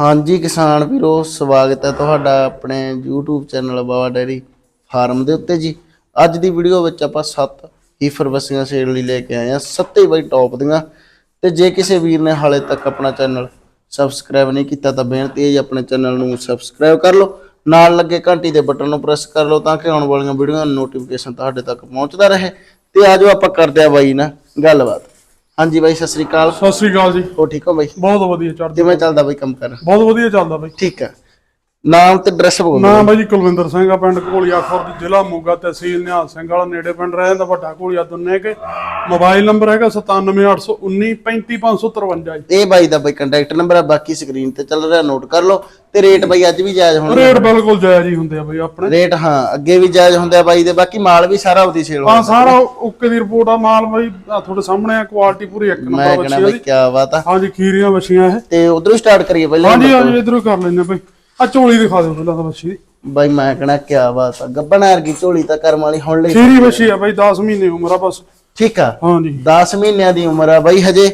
ਹਾਂਜੀ ਕਿਸਾਨ ਵੀਰੋ, ਸਵਾਗਤ ਹੈ ਤੁਹਾਡਾ ਆਪਣੇ YouTube channel Baba dairy farm ਦੇ ਉੱਤੇ ਜੀ। ਅੱਜ ਦੀ ਵੀਡੀਓ ਵਿੱਚ ਆਪਾਂ ਸੱਤ ਹੀਫਰ ਬੱਸੀਆਂ ਸੇਲ ਲਈ ਲੈ ਕੇ ਆਏ ਆ ਸੱਤੇ ਬਾਈ ਟੌਪ ਦੀਆਂ। ਤੇ ਜੇ ਕਿਸੇ ਵੀਰ ਨੇ ਹਾਲੇ ਤੱਕ ਆਪਣਾ ਚੈਨਲ ਸਬਸਕ੍ਰਾਈਬ ਨਹੀਂ ਕੀਤਾ ਤਾਂ ਬੇਨਤੀ ਹੈ ਜੀ ਆਪਣੇ ਚੈਨਲ ਨੂੰ ਸਬਸਕ੍ਰਾਈਬ ਕਰ ਲਓ। ਨਾਲ ਲੱਗੇ ਘੰਟੀ ਦੇ ਬਟਨ ਨੂੰ ਪ੍ਰੈਸ ਕਰ ਲਓ ਤਾਂ ਕਿ ਆਉਣ ਵਾਲੀਆਂ ਵੀਡੀਓਆਂ ਦੀ ਨੋਟੀਫਿਕੇਸ਼ਨ ਤੁਹਾਡੇ ਤੱਕ ਪਹੁੰਚਦਾ ਰਹੇ। ਤੇ ਆਜੋ ਆਪਾਂ ਕਰਦੇ ਆ ਬਾਈ ਨਾ ਗੱਲਬਾਤ। ਹਾਂਜੀ ਬਾਈ ਸਤਿ ਸ੍ਰੀ ਅਕਾਲ। ਸਤਿ ਸ੍ਰੀ ਅਕਾਲ ਜੀ। ਹੋ ਠੀਕ ਹੋ ਬਾਈ? ਬਹੁਤ ਵਧੀਆ ਚੜ੍ਹਦੀ ਕਿਵੇਂ ਚੱਲਦਾ ਬਾਈ ਕੰਮ ਕਰ? ਬਹੁਤ ਵਧੀਆ ਚੱਲਦਾ ਬਾਈ। ਠੀਕ ਹੈ ਨਾਮ ਤੇ ਐਡਰੈਸ ਬੋਲ ਦਿਓ। ਨਾਮ ਜੀ ਕੁਲਵਿੰਦਰ ਸਿੰਘ ਆ ਪਿੰਡ ਕੋਲੀਆ ਖੁਰਦ ਜ਼ਿਲ੍ਹਾ ਮੋਗਾ ਤਹਿਸੀਲ ਨਿਹਾਲ ਸਿੰਘ ਵਾਲਾ ਨੇੜੇ ਪਿੰਡ ਰਹਿ ਜਾਂਦਾ ਵੱਡਾ ਕੋਲੀਆ ਦੁੰਨੇ ਕੇ। ਮੋਬਾਈਲ ਨੰਬਰ ਹੈਗਾ 97819 35553 ਜੀ। ਇਹ ਬਾਈ ਦਾ ਬਾਈ ਕੰਟੈਕਟ ਨੰਬਰ ਹੈ ਬਾਕੀ ਸਕਰੀਨ ਤੇ ਚੱਲ ਰਿਹਾ ਨੋਟ ਕਰ ਲਓ। ਤੇ ਰੇਟ ਬਾਈ ਅੱਜ ਵੀ ਜਾਇਜ਼ ਹੋਣਾ ਰੇਟ ਬਿਲਕੁਲ ਜਾਇਜ਼ ਹੀ ਹੁੰਦੇ ਆ ਬਾਈ ਆਪਣੇ। ਰੇਟ ਹਾਂ ਅੱਗੇ ਵੀ ਜਾਇਜ਼ ਹੁੰਦੇ ਆ ਬਾਈ ਦੇ ਬਾਕੀ ਮਾਲ ਵੀ ਸਾਰਾ ਉਹਦੀ ਸੇਲ ਹਾਂ ਸਾਰਾ ਓਕੇ ਦੀ ਰਿਪੋਰਟ ਆ ਮਾਲ ਬਾਈ ਆਹ ਤੁਹਾਡੇ ਸਾਹਮਣੇ ਆ ਕੁਆਲਿਟੀ ਪੂਰੀ ਇੱਕ ਮੈਂ ਨੰਬਰ ਬੱਚੀ ਬਾਈ ਦੀ ਕੀ ਬਾਤ ਆ। ਹਾਂਜੀ ਖੀਰੀਆਂ ਬੱਚੀਆਂ ਇਹ। ਤੇ ਉਧਰੋਂ ਸਟਾਰਟ ਕਰੀਏ ਪਹਿਲਾਂ ਹਾਂਜੀ ਹਾਂਜੀ ਇਧਰੋਂ ਕਰ ਲੈਣੇ ਬਾਈ। ਆ ਝੋਲੀ ਦਿਖਾ ਦਿਓ ਪਹਿਲਾਂ ਤਾਂ ਦੀ। ਬਾਈ ਮੈਂ ਕਹਣਾ ਕੀ ਬਾਤ ਆ ਗੱਬਣ ਵਰਗੀ ਝੋਲੀ ਤਾਂ ਕਰਮ ਵਾਲੀ ਹੁਣ ਲਈ ਖੀਰੀ ਬੱਚੀ ਆ। ਬਾਈ 10 ਮਹੀਨੇ ਉਮਰ ਆ ਬਸ। ਠੀਕ ਆ? ਹਾਂਜੀ। 10 ਮਹੀਨਿਆਂ ਦੀ ਉਮਰ ਆ ਬਾਈ ਹਜੇ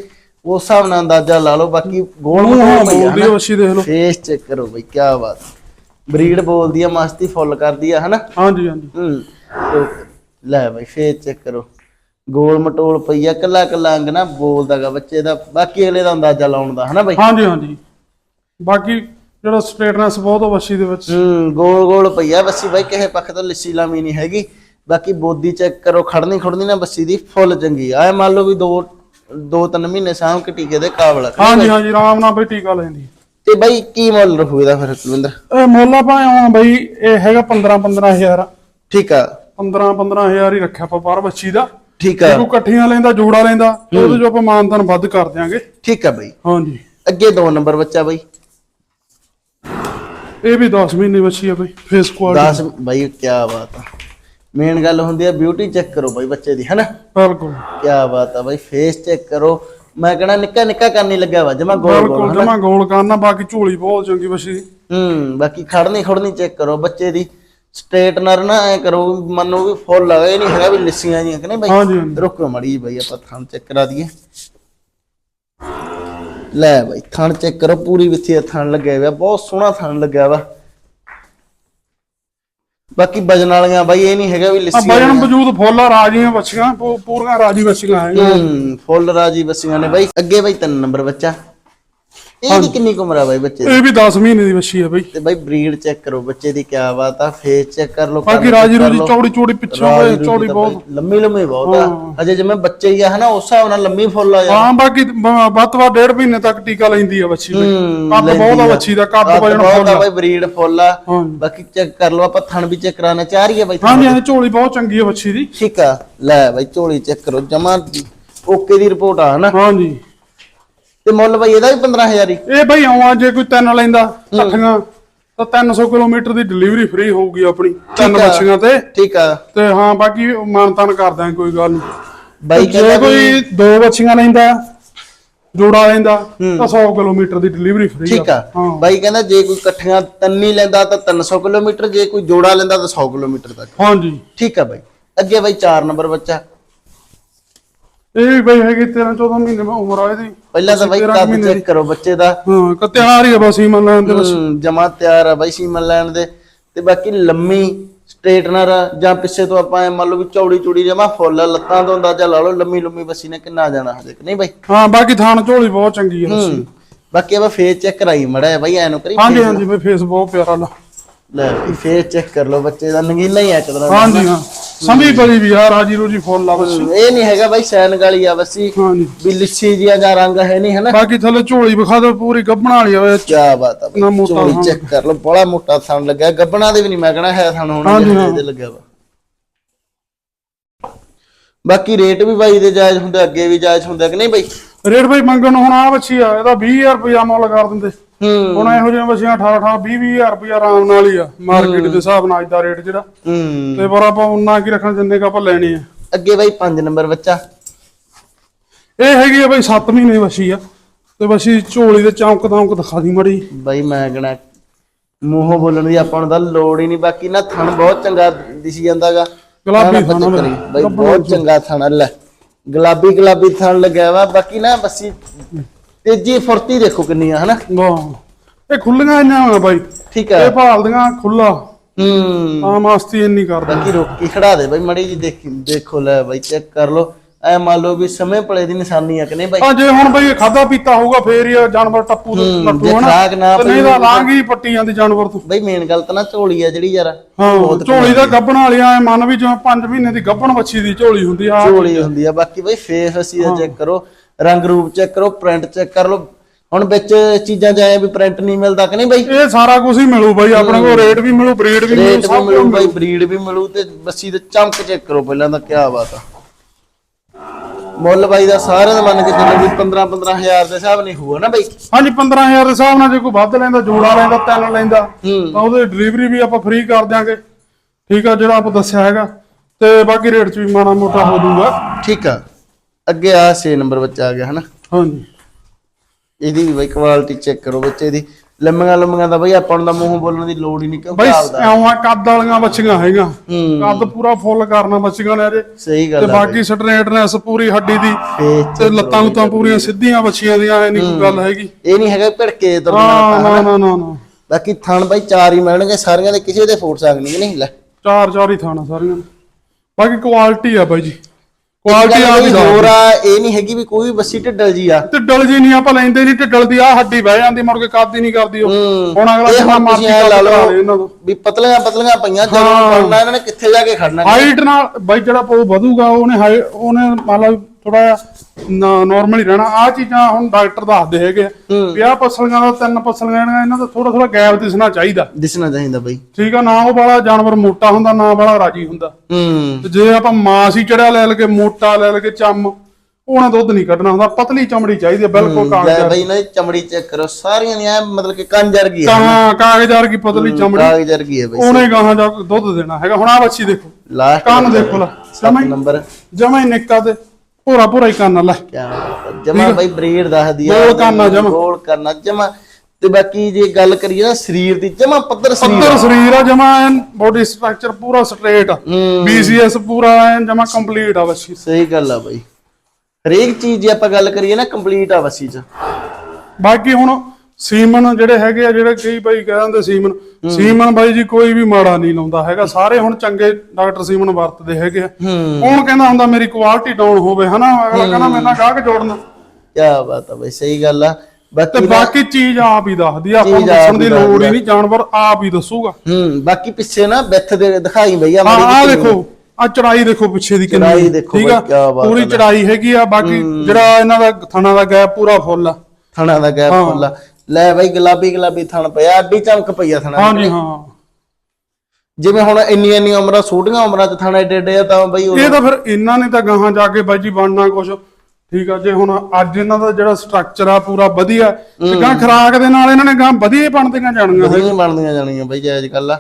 ਉਸ ਹਿਸਾਬ ਨਾਲ ਅੰਦਾਜ਼ਾ ਲਾ ਲਓ ਬਾਕੀ ਗੋਲ ਮੂੰਹ ਬੋਲਦੀ ਆ ਬੱਚੀ ਦੇਖ ਲਓ। ਫੇਸ ਚੈੱਕ ਕਰੋ ਬਾਈ ਕੀ ਬਾਤ ਬਰੀਡ ਬੋਲਦੀ ਆ ਮਸਤੀ ਫੁੱਲ ਕਰਦੀ ਆ ਹਨਾ? ਹਾਂਜੀ ਹਾਂਜੀ। ਹੂੰ ਲੈ ਬਾਈ ਫੇਸ ਚੈੱਕ ਕਰੋ। ਗੋਲ ਮਟੋਲ ਪਈ ਆ ਕੱਲਾ ਕੱਲਾ ਅੰਗ ਨਾ ਬੋਲਦਾਗਾ ਬੱਚੇ ਦਾ ਬਾਕੀ ਅਗਲੇ ਦਾ ਅੰਦਾਜ਼ਾ ਲਾਉਣ ਦਾ ਹਨਾ ਬਾਈ? ਹਾਂਜੀ ਹਾਂਜੀ। ਬਾਕੀ ਜਿਹੜਾ ਸਟੇਟਨੈਸ ਬਹੁਤ ਆ ਬੱਚੀ ਦੇ ਵਿੱਚ। ਹੂੰ ਗੋਲ ਗੋਲ ਪਈ ਆ ਬੱਸੀ ਬਾਈ ਕਿਸੇ ਪੱਖ ਤੋਂ ਲਿੱਸੀ ਲਾਮੀ ਨਹੀਂ ਹੈਗੀ। ਬਾਕੀ ਬੋਦੀ ਚੈੱਕ ਕਰੋ ਖੜਨੀ ਖੜਨੀ ਨਾ ਬੱਸੀ ਦੀ ਫੁੱਲ ਚੰਗੀ ਆ। ਮੰਨ ਲਓ ਵੀ ਦੋ ਦੋ ਤਿੰਨ ਮਹੀਨੇ ਸਾਂਭ ਕੇ ਟੀਕੇ ਦੇ ਕਾਬਲ ਆ। ਹਾਂਜੀ ਹਾਂਜੀ ਆਰਾਮ ਨਾਲ ਬਈ ਟੀਕਾ ਲੈਂਦੀ ਤੇ ਬਾਈ ਕੀ ਮੁੱਲ ਰਹੂ ਇਹਦਾ ਫਿਰ ਕੁਲਵਿੰਦਰ ਇਹ ਮੁੱਲ ਆਪਾਂ ਆਉਂ ਬਈ ਇਹ ਹੈਗਾ 15 15000 ਠੀਕ ਆ। 15 15000 ਹੀ ਰੱਖਿਆ ਆਪਾਂ ਪਰ ਬੱਚੀ ਦਾ। ਠੀਕ ਆ। ਕੋਈ ਇਕੱਠੀਆਂ ਲੈਂਦਾ ਜੋੜਾ ਲੈਂਦਾ ਉਹਦੇ ਜੋ ਆਪਾਂ ਮਾਨਤਨ ਵੱਧ ਕਰ ਦਿਆਂਗੇ। ਠੀਕ ਆ ਬਾਈ। ਹਾਂਜੀ। ਅੱਗੇ ਦੋ ਨੰਬਰ ਬੱਚਾ ਬਾਈ। ਇਹ ਵੀ 10 ਮਹੀਨੇ ਬੱਚੀ ਆ ਬਈ ਫੇਸ ਕੁਆਲਿਟੀ 10 ਬਾਈ ਕੀ ਬਾਤ ਆ। ਮੇਨ ਗੱਲ ਹੁੰਦੀ ਆ ਬਿਊਟੀ ਚੈੱਕ ਕਰੋ ਬਾਈ ਬੱਚੇ ਦੀ ਹਨਾ? ਬਿਲਕੁਲ। ਕੀ ਬਾਤ ਆ ਬਾਈ ਫੇਸ ਚੈੱਕ ਕਰੋ। ਮੈਂ ਕਹਣਾ ਨਿੱਕਾ ਨਿੱਕਾ ਕਰਨੀ ਲੱਗਿਆ ਵਾ ਜਮਾ ਗੋਲ ਗੋਲ ਬਿਲਕੁਲ ਜਮਾ ਗੋਲ ਕਰਨਾ ਬਾਕੀ ਝੋਲੀ ਬਹੁਤ ਚੰਗੀ ਬੱਚੀ। ਹੂੰ ਬਾਕੀ ਖੜਨੀ ਖੜਨੀ ਚੈੱਕ ਕਰੋ ਬੱਚੇ ਦੀ। ਸਟ੍ਰੇਟਨਰ ਨਾ ਐ ਕਰੋ ਮੰਨੋ ਵੀ ਫੁੱਲ ਆ ਇਹ ਨਹੀਂ ਹੈਗਾ ਵੀ ਲਿੱਸੀਆਂ ਜੀਆਂ ਕਿ ਨਹੀਂ ਬਾਈ? ਰੁਕੋ ਮੜੀ ਬਾਈ ਆਪਾਂ ਥਣ ਚੈੱਕ ਕਰਾ ਦਈਏ। ਲੈ ਬਾਈ ਥਣ ਚੈੱਕ ਕਰੋ ਪੂਰੀ ਵਿੱਥੀ ਥਣ ਲੱਗਿਆ ਹੋਇਆ ਬਹੁਤ ਸੋਹਣਾ ਥਣ ਲੱਗਿਆ ਵਾ। ਬਾਕੀ ਵਜਨ ਵਾਲੀਆਂ ਬਾਈ ਇਹ ਨਹੀਂ ਹੈਗਾ ਵੀ ਆ ਬਜਣ ਵਜੂਦ ਫੁੱਲ ਰਾਜੀਆਂ ਬੱਚੀਆਂ ਪੂਰੀਆਂ ਰਾਜੀ ਬੱਚੀਆਂ ਹੈਗੀਆਂ। ਹੂੰ ਫੁੱਲ ਰਾਜੀ ਬੱਸੀਆਂ ਨੇ ਬਾਈ। ਅੱਗੇ ਬਾਈ ਤਿੰਨ ਨੰਬਰ ਬੱਚਾ। ਇਹਦੀ ਕਿੰਨੀ ਕੁ ਉਮਰ ਆ ਬਾਈ ਬੱਚੇ ਦੀ? ਇਹ ਵੀ 10 ਮਹੀਨੇ ਦੀ ਬੱਚੀ ਆ ਬਈ। ਤੇ ਬਾਈ ਬਰੀਡ ਚੈੱਕ ਕਰੋ ਬੱਚੇ ਦੀ ਕਿਆ ਬਾਤ ਆ ਫੇਸ ਚੈੱਕ ਕਰ ਲਓ ਬਾਕੀ ਰਾਜੀ ਰੋਜੀ ਚੌੜੀ ਚੌੜੀ ਪਿੱਛੋਂ ਬਈ ਚੌੜੀ ਬਹੁਤ। ਲੰਮੀ ਲੰਮੀ ਬਹੁਤ ਆ। ਅਜੇ ਜਿਵੇਂ ਬੱਚੇ ਹੀ ਆ ਹਨਾ ਉਸ ਹਿਸਾਬ ਨਾਲ ਲੰਮੀ ਫੁੱਲ ਆ ਜਾ ਹਾਂ ਬਾਕੀ ਬ- ਵੱਧ ਤੋਂ ਵੱਧ ਡੇਢ ਮਹੀਨੇ ਤੱਕ ਟੀਕਾ ਲੈਂਦੀ ਆ ਬੱਚੀ ਬਈ। ਹੂੰ, ਕੱਦ ਬਹੁਤ ਆ ਆ। ਬੱਚੀ ਦਾ ਕੱਦ ਵਜਣ ਫੁੱਲ ਆ ਆ। ਬਾਈ ਬਰੀਡ ਫੁੱਲ ਆ। ਹਾਂ ਬਾਕੀ ਚੈੱਕ ਕਰ ਲਓ ਆਪਾਂ ਥਣ ਵੀ ਚੈੱਕ ਕਰਾਣੇ ਚਾਹ ਰਹੀ ਹੈ ਬਾਈ ਹਾਂਜੀ ਹਾਂਜੀ ਝੋਲੀ ਬਹੁਤ ਚੰਗੀ ਆ ਬੱਚੀ ਦੀ। ਠੀਕ ਆ। ਲੈ ਬਾਈ ਝੋਲੀ ਚੈੱਕ ਕਰੋ। ਜਮਾ ਓਕੇ ਦੀ ਰਿਪੋਰਟ ਆ ਹਨਾ? ਹਾਂਜੀ। ਤੇ ਮੁੱਲ ਬਾਈ ਇਹਦਾ ਵੀ 15000 ਹੀ। ਇਹ ਬਈ ਆਉਂ ਜੇ ਕੋਈ ਤਿੰਨ ਲੈਂਦਾ ਇਕੱਠੀਆਂ ਤਾਂ 300 ਕਿਲੋਮੀਟਰ ਦੀ ਡਿਲੀਵਰੀ ਫ੍ਰੀ ਹੋਊਗੀ ਆਪਣੀ ਤਿੰਨ ਆ। ਬੱਚੀਆਂ ਤੇ। ਠੀਕ ਆ। ਤੇ ਹਾਂ ਬਾਕੀ ਮਾਨਤਾਨ ਕਰ ਦਾਂਗੇ ਕੋਈ ਗੱਲ ਨਹੀਂ। ਬਾਈ ਜੇ ਕਹਿੰਦਾ ਵੀ ਕੋਈ ਦੋ ਬੱਚੀਆਂ ਲੈਂਦਾ ਜੋੜਾ ਲੈਂਦਾ ਤਾਂ 100 ਕਿਲੋਮੀਟਰ ਦੀ ਡਿਲੀਵਰੀ ਫ੍ਰੀ ਠੀਕ ਆ। ਹਾਂ। ਬਾਈ ਕਹਿੰਦਾ ਜੇ ਕੋਈ ਇਕੱਠੀਆਂ ਤੰਨੀ ਲੈਂਦਾ ਤਾਂ 300 ਕਿਲੋਮੀਟਰ ਜੇ ਕੋਈ ਜੋੜਾ ਲੈਂਦਾ ਤਾਂ 100 ਕਿਲੋਮੀਟਰ ਤੱਕ। ਹਾਂਜੀ। ਠੀਕ ਆ ਬਾਈ। ਅੱਗੇ ਬਾਈ 4 ਨੰਬਰ ਬੱਚਾ। ਇਹ ਵੀ ਬਈ ਹੈਗੀ 13 14 ਮਹੀਨੇ ਦੀ ਉਮਰ ਆ ਇਹਦੀ ਪਹਿਲਾਂ ਤਾਂ ਬਾਈ ਤੇਰਾਂ ਕੱਦ ਮਹੀਨੇ ਚੈੱਕ ਕਰੋ ਬੱਚੇ ਦਾ। ਹਾਂ ਕ ਤਿਆਰ ਹੀ ਆ ਬਸ ਈਮਨ ਲੈਣ ਦੇ ਬਸ। ਜਮਾ ਤਿਆਰ ਆ ਬਾਈ ਸੀਮਨ ਲੈਣ ਦੇ। ਤੇ ਬਾਕੀ ਲੰਮੀ ਸਟ੍ਰੇਟਨਰ ਜਾਂ ਪਿੱਛੇ ਤੋਂ ਆਪਾਂ ਐਂ ਮੰਨ ਲਓ ਵੀ ਚੌੜੀ ਚੂੜੀ ਜਮਾ ਫੁੱਲ ਲੱਤਾਂ ਤੋਂ ਅੰਦਾਜ਼ਾ ਲਾ ਲਓ ਲੰਮੀ ਲੰਮੀ ਬੱਸੀ ਨੇ ਕਿੰਨਾ ਜਾਣਾ ਹਜੇ ਕਿ ਨਹੀਂ ਬਾਈ? ਹਾਂ ਬਾਕੀ ਥਾਣ ਝੋਲੀ ਬਹੁਤ ਚੰਗੀ ਆ ਬਸ। ਹੂੰ ਬਾਕੀ ਆਪਾਂ ਫੇਸ ਚੈੱਕ ਕਰਾਈ ਮੜਾ ਬਾਈ ਐ ਨੂੰ ਕਰੀ ਹਾਂਜੀ ਹਾਂਜੀ ਬਈ ਫੇਸ ਬਹੁਤ ਪਿਆਰਾ ਲਾ। ਲੈ ਫੇਸ ਚੈੱਕ ਕਰ ਲਓ ਬੱਚੇ ਦਾ ਨਗੀਲਾ ਹੀ ਆ ਦਾ। ਹਾਂਜੀ ਹਾਂ। ਸੰਭੀ ਬੜੀ ਵੀ ਆ ਰਾਜੀ ਰੋਜੀ ਫੁੱਲ ਆ ਬਸ। ਇਹ ਨਹੀਂ ਹੈਗਾ ਬਾਈ ਸੈਨ ਗਾਲੀ ਆ ਬੱਸੀ ਹਾਂਜੀ। ਵੀ ਲਿੱਸੀ ਜੀਆ ਜਾਂ ਰੰਗ ਹੈ ਨਹੀਂ ਹਨਾ? ਬਾਕੀ ਥੱਲੇ ਝੋਲੀ ਵਿਖਾ ਦੋ ਪੂਰੀ ਗੱਭਣ ਵਾਲੀ ਆ ਕੀ ਬਾਤ ਆ ਨਾ ਬਾਈ ਮੋਟਾ ਚੋਲੀ ਥਣ। ਚੈੱਕ ਕਰ ਲਓ ਬੜਾ ਮੋਟਾ ਥਣ ਲੱਗਿਆ। ਗੱਬਣਾ ਦੇ ਵੀ ਨਹੀਂ ਮੈਂ ਕਹਣਾ ਹੈ ਥਣ ਹੋਣਾ ਹਾਂਜੀ, ਹਾਂ। ਇਹਦੇ ਲੱਗਿਆ ਵਾ। ਬਾਕੀ ਰੇਟ ਵੀ ਬਾਈ ਦੇ ਜਾਇਜ਼ ਹੁੰਦੇ ਅੱਗੇ ਵੀ ਜਾਇਜ਼ ਹੁੰਦੇ ਕਿ ਨਹੀਂ ਬਾਈ? ਰੇਟ ਬਈ ਮੰਗਣ ਨੂੰ ਹੁਣ ਆ ਬੱਚੀ ਆ ਇਹਦਾ 20000 ਰੁਪਇਆ ਮੁੱਲ ਕਰ ਦਿੰਦੇ। ਹੁਣ ਇਹੋ ਜਿਹੀਆਂ ਬੱਚੀਆਂ 18 18 20 20000 ਰੁਪਇਆ ਆਰਾਮ ਨਾਲ ਹੀ ਆ ਮਾਰਕੀਟ ਦੇ ਹਿਸਾਬ ਨਾਲ ਅੱਜ ਦਾ ਰੇਟ ਜਿਹੜਾ। ਹੂੰ। ਤੇ ਪਰ ਆਪਾਂ ਉਹਨਾਂ ਕੀ ਰੱਖਣਾ ਜਿੰਨੇ ਕ ਆਪਾਂ ਲੈਣੇ ਆ। ਅੱਗੇ ਬਾਈ 5 ਨੰਬਰ ਬੱਚਾ। ਇਹ ਹੈਗੀ ਆ ਬਈ 7 ਮਹੀਨੇ ਬੱਚੀ ਆ। ਤੇ ਬੱਚੀ ਝੋਲੀ ਦੇ ਚੌਂਕ ਦੌਂਕ ਦਿਖਾ ਦੀ ਮੜੀ ਬਾਈ ਮੈਂ ਕਹਣਾ ਮੂੰਹੋਂ ਬੋਲਣ ਦੀ ਆਪਾਂ ਨੂੰ ਤਾਂ ਲੋੜ ਹੀ ਨਹੀਂ ਬਾਕੀ ਨਾ ਥਣ ਬਹੁਤ ਚੰਗਾ ਦਿਸੀ ਜਾਂਦਾਗਾ। ਗੁਲਾਬੀ ਥਣ ਬਾਈ। ਬਹੁਤ ਚੰਗਾ ਥਣ ਲੈ। ਗੁਲਾਬੀ ਗੁਲਾਬੀ ਥਣ ਲੱਗਿਆ ਵਾ ਬਾਕੀ ਨਾ ਬੱਸੀ ਤੇਜੀ ਫੁਰਤੀ ਦੇਖੋ ਕਿੰਨੀ ਆ ਹਨਾ? ਵਾਹ। ਇਹ ਖੁੱਲੀਆਂ ਇੰਨਾ ਆ ਬਾਈ। ਠੀਕ ਇਹ ਹੈ ਭਾਲਦੀਆਂ ਖੁੱਲਾ। ਹੂੰ। ਆ ਮਸਤੀ ਇੰਨੀ ਕਰਦਾ। ਬਾਕੀ ਰੋਕੀ ਖੜਾ ਦੇ ਬਾਈ ਮੜੀ ਜੀ ਦੇਖੀ ਦੇਖੋ ਲੈ ਬਾਈ ਚੈੱਕ ਕਰ ਲਓ। ਐ ਮੰਨ ਲਓ ਵੀ ਸਮੇਂ ਭਲੇ ਦੀ ਨਿਸ਼ਾਨੀ ਆ ਕਿ ਨਹੀਂ ਬਾਈ? ਆ ਜੇ ਹੁਣ ਬਈ ਖਾਦਾ ਪੀਤਾ ਹੋਊਗਾ ਫੇਰ ਹੀ ਇਹ ਜਾਨਵਰ ਟੱਪੂ ਹੂੰ, ਨੱਟੂ ਹਨਾ? ਨਹੀਂ ਤਾਂ ਲਾਂਗੀ ਪੱਟੀ ਜਾਂਦੀ ਜਾਨਵਰ ਤੋਂ। ਬਾਈ ਮੇਨ ਗੱਲ ਤਾਂ ਨਾ ਝੋਲੀ ਆ ਜਿਹੜੀ ਯਾਰ। ਹਾਂ ਬਹੁਤ ਝੋਲੀ ਦਾ ਗੱਬਣ ਵਾਲੀਆਂ ਐ ਮੰਨ ਵੀ ਜਿਵੇਂ 5 ਮਹੀਨੇ ਦੀ ਗੱਬਣ ਵੱਛੀ ਦੀ ਝੋਲੀ ਹੁੰਦੀ ਆ ਝੋਲੀ ਹੁੰਦੀ ਆ। ਬਾਕੀ ਬਾਈ ਫੇਸ ਅਸੀਂ ਦਾ ਚੈੱਕ ਕਰੋ। ਰੰਗ ਰੂਪ ਚੈੱਕ ਕਰੋ ਪ੍ਰਿੰਟ ਚੈੱਕ ਕਰ ਲਓ। ਹੁਣ ਵਿੱਚ ਚੀਜ਼ਾਂ ਆਏ ਵੀ ਪ੍ਰਿੰਟ ਨਹੀਂ ਮਿਲਦਾ ਕਿ ਨਹੀਂ ਬਾਈ? ਇਹ ਸਾਰਾ ਕੁਝ ਹੀ ਮਿਲੂ ਬਾਈ ਆਪਣੇ ਕੋਲ ਰੇਟ ਵੀ ਮਿਲੂ ਬਰੀਡ ਵੀ ਮਿਲੂ ਰੇਟ ਵੀ ਸਭ ਮਿਲੂ ਬਾਈ ਬਰੀਡ ਵੀ ਮਿਲੂ ਤੇ ਬੱਸੀ ਦੇ ਚਮਕ ਚੈੱਕ ਕਰੋ ਪਹਿਲਾਂ ਤਾਂ ਕੀ ਬਾਤ ਆ। ਮੁੱਲ ਬਾਈ ਦਾ ਸਾਰਿਆਂ ਦਾ ਮੰਨ ਕੇ ਚੱਲੋ ਵੀ 15 15000 ਦੇ ਹਿਸਾਬ ਨਹੀਂ ਹੋਊਗਾ ਨਾ ਬਾਈ? ਹਾਂਜੀ 15000 ਦੇ ਹਿਸਾਬ ਨਾਲ ਜੇ ਕੋਈ ਵੱਧ ਲੈਂਦਾ ਜੋੜਾ ਲੈਂਦਾ ਤਿੰਨ ਲੈਂਦਾ ਤਾਂ ਉਹਦੇ ਡਿਲੀਵਰੀ ਵੀ ਆਪਾਂ ਫ੍ਰੀ ਕਰ ਦਿਆਂਗੇ। ਠੀਕ ਆ ਜਿਹੜਾ ਆਪਾਂ ਦੱਸਿਆ ਹੈਗਾ। ਤੇ ਬਾਕੀ ਰੇਟ 'ਚ ਵੀ ਮਾੜਾ ਮੋਟਾ ਹੋ ਜਾਊਗਾ ਠੀਕ ਆ। ਅੱਗੇ ਆ 6 ਨੰਬਰ ਬੱਚਾ ਆ ਗਿਆ ਹਨਾ? ਹਾਂਜੀ। ਇਹਦੀ ਵੀ ਬਾਈ ਕੁਆਲਿਟੀ ਚੈੱਕ ਕਰੋ ਬੱਚੇ ਦੀ ਲੰਮੀਆਂ ਲੰਮੀਆਂ ਦਾ ਬਾਈ ਆਪਾਂ ਨੂੰ ਤਾਂ ਮੂੰਹ ਬੋਲਣ ਦੀ ਲੋੜ ਹੀ ਨਹੀਂ ਕਿਉਂ ਬਾਈ ਆਪਦਾ ਐਉਂ ਆ ਕੱਦ ਵਾਲੀਆਂ ਬੱਚੀਆਂ ਹੈਗੀਆਂ। ਹੂੰ। ਕੱਦ ਪੂਰਾ ਫੁੱਲ ਕਰਨਾ ਬੱਚੀਆਂ ਨੇ ਅਜੇ। ਸਹੀ ਤੇ ਗੱਲ ਆ ਬਾਕੀ ਸਟਰੇਟਨੈਸ ਪੂਰੀ ਹੱਡੀ ਦੀ। ਫੇਸ ਤੇ ਲੱਤਾਂ ਲੁੱਤਾਂ ਪੂਰੀਆਂ ਸਿੱਧੀਆਂ ਬੱਚੀਆਂ ਦੀਆਂ ਐ ਨਹੀਂ ਕੋਈ ਗੱਲ ਹੈਗੀ। ਇਹ ਨਹੀਂ ਹੈਗਾ ਭੜਕੇ ਤੁਰਨਾ ਹਾਂ ਨਾ ਨਾ ਨਾ ਨਾ। ਬਾਕੀ ਥਣ ਬਾਈ ਚਾਰ ਹੀ ਮਿਲਣਗੇ ਸਾਰੀਆਂ ਦੇ ਕਿਸੇ ਦੇ ਫੋਟ ਸਕਣੀ ਨਹੀਂ ਲੈ। ਚਾਰ ਚਾਰ ਹੀ ਥਾਣਾ ਸਾਰੀਆਂ ਨੇ ਬਾਕੀ ਕੁਆਲਿਟੀ ਆ ਬਾਈ ਜੀ। ਕੁਆਲਿਟੀ ਆ ਵੀ ਹੋਰ ਆ। ਇਹ ਨਹੀਂ ਹੈਗੀ ਵੀ ਕੋਈ ਵੀ ਬੱਸੀ ਢਿੱਡਲ ਜੀ ਆ। ਢਿੱਡਲ ਜੀ ਨਹੀਂ ਆਪਾਂ ਲੈਂਦੇ ਨਹੀਂ ਢਿੱਡਲ ਦੀ ਆ ਹੱਡੀ ਬਹਿ ਜਾਂਦੀ ਮੁੜ ਕੇ ਕੱਦ ਹੀ ਨਹੀਂ ਕਰਦੀ ਉਹ। ਹੁਣ ਅਗਲਾ ਤੁਸੀਂ ਐਂ ਲਾ ਲਓ ਇਹਨਾਂ ਤੋਂ ਵੀ ਪਤਲੀਆਂ ਪਤਲੀਆਂ ਪਈਆਂ ਜਦੋਂ ਕਰਨਾ ਇਹਨਾਂ ਨੇ ਕਿੱਥੇ ਜਾ ਕੇ ਖੜਨਾ ਹਾਈਟ ਨਾਲ ਬਾਈ ਜਿਹੜਾ ਪੋ ਵਧੂਗਾ ਉਹਨੇ ਉਹਨੇ ਮੰਨ ਲਾ ਥੋੜਾ ਨਾਰਮਲੀ ਰਹਿਣਾ। ਆ ਚੀਜ਼ਾਂ ਹੁਣ ਡਾਕਟਰ ਦੱਸਦੇ ਹੈਗੇ ਆ। ਵੀ ਆ ਪਸਲੀਆਂ ਦਾ ਤਿੰਨ ਪਸਲੀਆਂ ਇਹਨਾਂ ਇਹਨਾਂ ਦਾ ਥੋੜਾ ਥੋੜਾ ਗੈਪ ਦਿਸਣਾ ਚਾਹੀਦਾ। ਦਿਸਣਾ ਚਾਹੀਦਾ ਬਾਈ। ਠੀਕ ਆ ਨਾ ਉਹ ਵਾਲਾ ਜਾਨਵਰ ਮੋਟਾ ਹੁੰਦਾ ਨਾ ਵਾਲਾ ਰਾਜੀ ਹੁੰਦਾ। ਹੂੰ। ਜੇ ਆਪਾਂ ਮਾਸ ਹੀ ਚੜਿਆ ਲੈ ਲਗੇ ਮੋਟਾ ਲੈ ਲਗੇ ਚੰਮ ਉਹਨਾਂ ਦੁੱਧ ਨਹੀਂ ਕੱਢਣਾ ਹੁੰਦਾ। ਪਤਲੀ ਚਮੜੀ ਚਾਹੀਦੀ ਹੈ ਬਿਲਕੁਲ ਕਾਗਜ਼ਾਰ ਬਾਈ ਦੀ ਚਮੜੀ ਚੈੱਕ ਕਰੋ। ਸਾਰੀਆਂ ਦੀਆਂ ਐਂ ਮਤਲਬ ਕਿ ਕੰਜਰ ਗਈ ਹੈ ਕਾਂ ਕਾਗਜ਼ਾਰ ਕੀ ਪਤਲੀ ਚਮੜੀ। ਕਾਗਜ਼ਰ ਗਈ ਹੈ ਬਾਈ ਉਹਨੇ ਗਾਹਾਂ ਜਾ ਕੇ ਦੁੱਧ ਦੇਣਾ ਹੈਗਾ। ਹੁਣ ਆ ਬੱਚੀ ਦੇਖੋ। ਲਾਸਟ ਕੰਨ ਦੇਖੋ ਲੈ। ਜਮਾ ਹੀ ਨੰਬਰ ਜਮਾ ਹੀ ਨਿੱਕਾ ਤੇ ਭੋਰਾ ਭੋਰਾ ਹੀ ਕੰਨ ਲੈ। ਜਮਾ ਬਾਈ ਬਰੀਡ ਦੱਸਦੀ ਆ। ਗੋਲ ਕਰਨਾ ਜਮਾਂ। ਗੋਲ ਕਰਨਾ ਜਮਾ। ਤੇ ਬਾਕੀ ਜੇ ਗੱਲ ਕਰੀਏ ਨਾ ਸਰੀਰ ਦੀ ਜਮਾ ਪੱਧਰ ਸਰੀਰ ਪੱਤਰ ਸਰੀਰ ਆ ਜਮਾ ਐਨ ਬੋਡੀ ਸਟਰਕਚਰ ਪੂਰਾ ਸਟ੍ਰੇਟ। ਬੀਸੀਐਸ ਪੂਰਾ ਐਨ ਜਮਾ ਕੰਪਲੀਟ ਆ ਬੱਚੀ। ਸਹੀ ਗੱਲ ਆ ਬਾਈ। ਹਰੇਕ ਚੀਜ਼ ਜੇ ਆਪਾਂ ਗੱਲ ਕਰੀਏ ਨਾ ਕੰਪਲੀਟ ਆ ਵਸੀ ਚ। ਬਾਕੀ ਹੁਣ ਸੀਮਨ ਜਿਹੜੇ ਹੈਗੇ ਆ ਜਿਹੜੇ ਕਈ ਬਾਈ ਕਹਿ ਦਿੰਦੇ ਸੀਮਨ ਸੀਮਨ ਬਾਈ ਜੀ ਕੋਈ ਵੀ ਮਾੜਾ ਨਹੀਂ ਲਾਉਂਦਾ ਹੈਗਾ। ਸਾਰੇ ਹੁਣ ਚੰਗੇ ਡਾਕਟਰ ਸੀਮਨ ਵਰਤਦੇ ਹੈਗੇ ਆ। ਕੌਣ ਕਹਿੰਦਾ ਹੁੰਦਾ ਮੇਰੀ ਕੁਆਲਿਟੀ ਡਾਊਨ ਹੋਵੇ ਹਨਾ? ਅਗਲਾ ਕਹਿੰਦਾ ਮੇਰੇ ਨਾਲ ਗਾਹਕ ਜੋੜਨਾ। ਕਿਆ ਬਾਤ ਆ ਬਾਈ ਸਹੀ ਗੱਲ ਆ। ਤੇ ਬਾਕੀ ਬਾਕੀ ਚੀਜ਼ ਆਪ ਹੀ ਦੱਸਦੀ ਆ ਆਪਾਂ ਨੂੰ ਦੱਸਣ ਦੀ ਲੋੜ ਹੀ ਆ। ਨਹੀਂ ਜਾਨਵਰ ਆਪ ਹੀ ਦੱਸੂਗਾ। ਹੂੰ ਬਾਕੀ ਪਿੱਛੇ ਨਾ ਵਿੱਥ ਦੇ ਦਿਖਾਈ ਬਈ ਆ ਆ ਦੇਖੋ ਆ ਚੜਾਈ ਦੇਖੋ ਪਿੱਛੇ ਦੀ ਚੜਾਈ ਕਿੰਨੀ ਦੇਖੋ ਠੀਕ ਆ? ਪੂਰੀ ਆ। ਚੜਾਈ ਹੈਗੀ ਆ ਬਾਕੀ ਜਿਹੜਾ ਇਹਨਾਂ ਦਾ ਥਣਾ ਦਾ ਗੈਪ ਪੂਰਾ ਫੁੱਲ ਆ। ਥਣਾ ਦਾ ਗੈਪ। ਫੁੱਲਾ ਲੈ ਬਾਈ ਗੁਲਾਬੀ ਗੁਲਾਬੀ ਥਣ ਪਿਆ ਅੱਡੀ ਚਮਕ ਪਈ ਆ ਥਣਾ। ਹਾਂਜੀ ਹਾਂ। ਜਿਵੇਂ ਹੁਣ ਇੰਨੀਆਂ ਇੰਨੀਆਂ ਉਮਰਾਂ ਛੋਟੀਆਂ ਉਮਰਾਂ ਚ ਥਾਣਾ ਏਡੇ ਏਡੇ ਆ ਤਾਂ ਬਈ ਉਹ ਇਹ ਤਾਂ ਫਿਰ ਇਹਨਾਂ ਨੇ ਤਾਂ ਗਾਹਾਂ ਜਾ ਕੇ ਬਾਈ ਜੀ ਬਣਨਾ ਕੁਛ। ਠੀਕ ਆ ਜੇ ਹੁਣ ਅੱਜ ਇਹਨਾਂ ਦਾ ਜਿਹੜਾ ਸਟਰਕਚਰ ਆ ਪੂਰਾ ਵਧੀਆ ਤੇ ਗਾਂ ਖਰਾਕ ਦੇ ਨਾਲ ਇਹਨਾਂ ਨੇ ਗਾਂ ਵਧੀਆ ਹੀ ਬਣਦੀਆਂ ਜਾਣੀਆਂ। ਵਧੀਆ ਬਣਦੀਆਂ ਜਾਣੀਆਂ ਬਈ ਜੇ ਅੱਜ ਕੱਲ ਆ।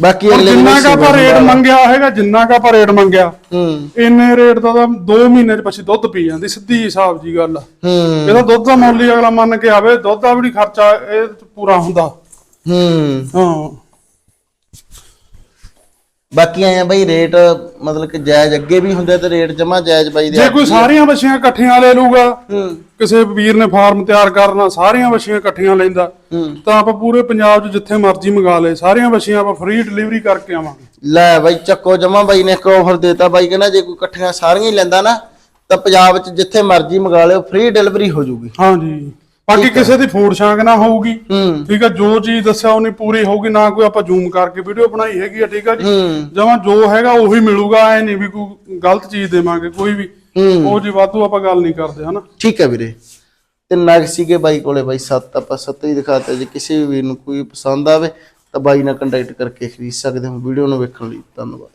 ਬਾਕੀ ਅਗਲੇ ਜਿੰਨਾ ਕਾ ਆਪਾਂ ਰੇਟ ਮੰਗਿਆ ਹੈਗਾ ਜਿੰਨਾ ਕਾ ਆਪਾਂ ਰੇਟ ਮੰਗਿਆ ਹੂੰ। ਇੰਨੇ ਰੇਟ ਦਾ ਤਾਂ 2 ਮਹੀਨੇ ਚ પછી ਦੁੱਧ ਪੀ ਜਾਂਦੀ ਸਿੱਧੀ ਹਿਸਾਬ ਜੀ ਗੱਲ ਹੂੰ। ਇਹਦਾ ਦੁੱਧ ਦਾ ਮੁੱਲ ਹੀ ਅਗਲਾ ਮੰਨ ਕੇ ਆਵੇ ਦੁੱਧ ਦਾ ਵੀ ਨੀ ਖਰਚਾ ਇਹ ਪੂਰਾ ਹੁੰਦਾ। ਹੂੰ। ਹਾਂ। ਬਾਕੀ ਆਇਆ ਬਈ ਰੇਟ ਮਤਲਬ ਕਿ ਜਾਇਜ਼ ਅੱਗੇ ਵੀ ਹੁੰਦੇ ਤੇ ਰੇਟ ਜਮਾ ਜਾਇਜ਼ ਬਾਈ ਦੇ ਜੇ ਕੋਈ ਸਾਰੀਆਂ ਬੱਚੀਆਂ ਇਕੱਠੀਆਂ ਲੈ ਲੂਗਾ ਕਿਸੇ ਵੀਰ ਨੇ ਫਾਰਮ ਤਿਆਰ ਕਰਨਾ ਸਾਰੀਆਂ ਬੱਚੀਆਂ ਇਕੱਠੀਆਂ ਲੈਂਦਾ ਤਾਂ ਆਪਾਂ ਪੂਰੇ ਪੰਜਾਬ 'ਚ ਜਿੱਥੇ ਮਰਜ਼ੀ ਮੰਗਾ ਲੇ ਸਾਰੀਆਂ ਬੱਚੀਆਂ ਆਪਾਂ ਫ੍ਰੀ ਡਿਲੀਵਰੀ ਕਰਕੇ ਆਵਾਂਗੇ। ਲੈ ਬਾਈ ਚੱਕੋ ਜਮਾ ਬਾਈ ਨੇ ਇੱਕ ਆਫਰ ਦੇਤਾ ਬਾਈ ਕਹਿੰਦਾ ਜੇ ਕੋਈ ਇਕੱਠੀਆਂ ਸਾਰੀਆਂ ਹੀ ਲੈਂਦਾ ਨਾ ਤਾਂ ਪੰਜਾਬ ਵਿੱਚ ਜਿੱਥੇ ਮਰਜ਼ੀ ਮੰਗਾ ਲਿਓ ਫ੍ਰੀ ਡਿਲੀਵਰੀ ਹੋ ਜਾਊਗੀ ਹਾਂਜੀ। ਬਾਕੀ ਕਿਸੇ ਦੀ ਫੂਡ ਸ਼ਾਂਕ ਨਾ ਹੋਊਗੀ। ਹੂੰ। ਠੀਕ ਆ ਜੋ ਚੀਜ਼ ਦੱਸਿਆ ਉਹਨੇ ਪੂਰੀ ਹੋਊਗੀ ਨਾ ਕੋਈ ਆਪਾਂ ਜ਼ੂਮ ਕਰਕੇ ਵੀਡੀਓ ਬਣਾਈ ਹੈਗੀ ਆ ਠੀਕ ਆ ਜੀ? ਹੂੰ। ਜਮਾਂ ਜੋ ਹੈਗਾ ਉਹੀ ਮਿਲੂਗਾ ਐ ਨਹੀਂ ਵੀ ਕੋਈ ਗਲਤ ਚੀਜ਼ ਦੇਵਾਂਗੇ ਕੋਈ ਵੀ। ਹੂੰ। ਉਹ ਜੀ ਵਾਧੂ ਆਪਾਂ ਗੱਲ ਨਹੀਂ ਕਰਦੇ ਹਨਾ? ਠੀਕ ਹੈ ਵੀਰੇ। ਤੇ ਨਗ ਸੀਗੇ ਬਾਈ ਕੋਲੇ ਬਾਈ ਸੱਤ ਆਪਾਂ ਸੱਤ ਹੀ ਦਿਖਾਤੇ ਜੇ ਕਿਸੇ ਵੀ ਵੀਰ ਨੂੰ ਕੋਈ ਪਸੰਦ ਆਵੇ ਤਾਂ ਬਾਈ ਨਾਲ ਕੰਟੈਕਟ ਕਰਕੇ ਖਰੀਦ ਸਕਦੇ ਹੋ ਵੀਡੀਓ ਨੂੰ ਵੇਖਣ ਲਈ। ਧੰਨਵਾਦ।